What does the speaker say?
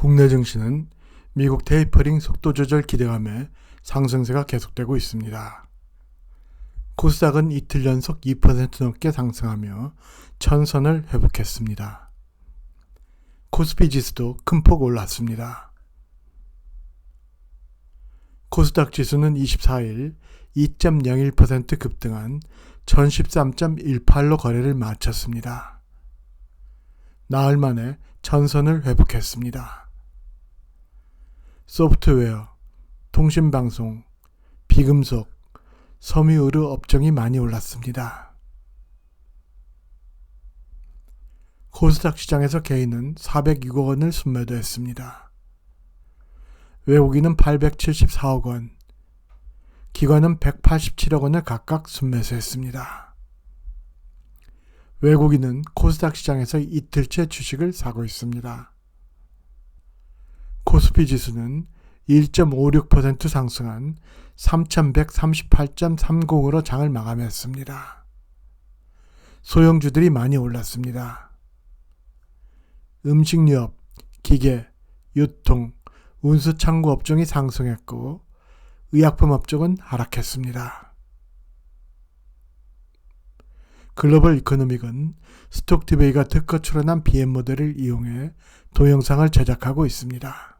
국내 증시는 미국 테이퍼링 속도 조절 기대감에 상승세가 계속되고 있습니다. 코스닥은 이틀 연속 2% 넘게 상승하며 천선을 회복했습니다. 코스피 지수도 큰 폭 올랐습니다. 코스닥 지수는 24일 2.01% 급등한 1013.18로 거래를 마쳤습니다. 나흘 만에 천선을 회복했습니다. 소프트웨어, 통신방송, 비금속, 섬유의료 업종이 많이 올랐습니다. 코스닥 시장에서 개인은 406억 원을 순매도했습니다. 외국인은 874억 원, 기관은 187억 원을 각각 순매수했습니다. 외국인은 코스닥 시장에서 이틀째 주식을 사고 있습니다. 코스피 지수는 1.56% 상승한 3138.30으로 장을 마감했습니다. 소형주들이 많이 올랐습니다. 음식유업, 기계, 유통, 운수 창구 업종이 상승했고 의약품 업종은 하락했습니다. 글로벌 이코노믹은 스톡디베이가 특허 출원한 BM 모델을 이용해 동영상을 제작하고 있습니다.